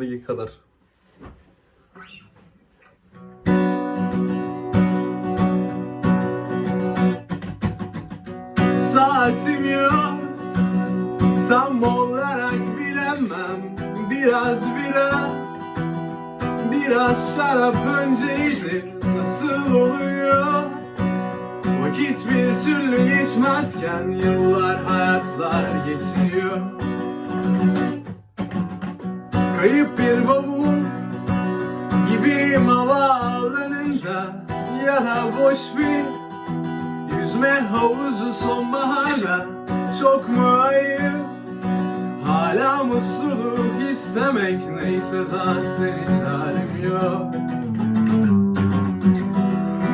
Ligi kadar. Saatim yok. Tam olarak bilemem. Biraz bira Biraz şarap önceydi. Nasıl oluyor? Vakit bir türlü geçmezken Yıllar hayatlar geçiyor Kayıp bir bavul Gibiyim havaalanında Ya da boş bir Yüzme havuzu sonbaharda Çok mu ayıp Hala mutluluk istemek Neyse zaten hiç halim yok.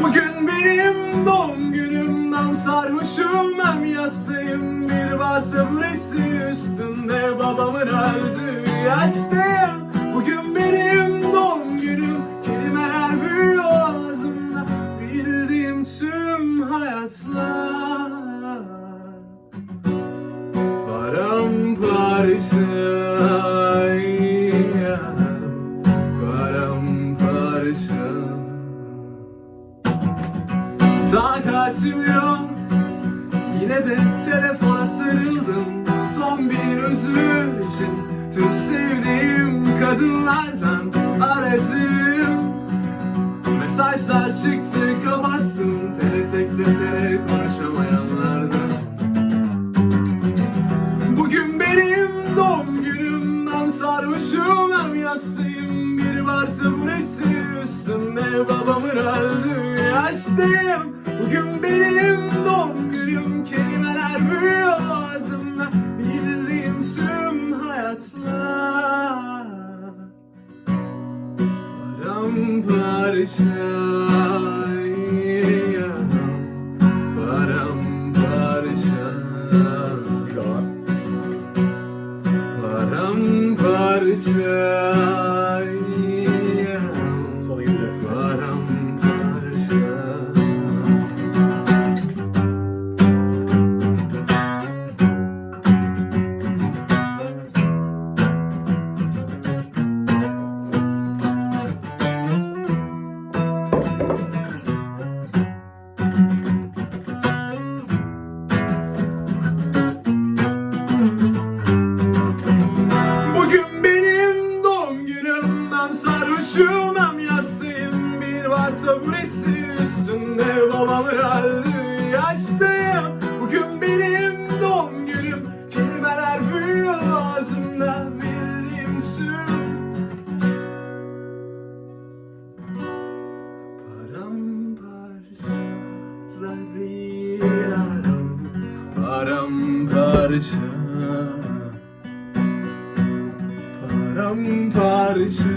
Bugün benim doğum günüm Nam sarhoşum hem yastayım. Bir varsa burası üstünde Babamın öldüğü yaştayım Bugün benim doğum günüm. Kelimeler büyüyor ağzımda. Bildiğim tüm hayatlar. Paramparça. Paramparça Takatim yok. Yine de telefona sarıldım. Son bir özür için Tüm sevdiğim kadınlardan aradım. Mesajlar çıktı kapattım Tele sekretere konuşamayanlardan. Bugün benim doğum günüm. Hem sarhoşum hem yastayım. Bir varsa burası üstünde Babamın öldüğü yaştayım. Bugün benim Paramparça Paramparça Paramparça. Paramparça burası üstünde Babamın öldüğü yaştayım Bugün benim doğum günüm. Kelimeler büyüyor ağzımda Bildiğim sür Paramparça Radiraram Paramparça. Paramparça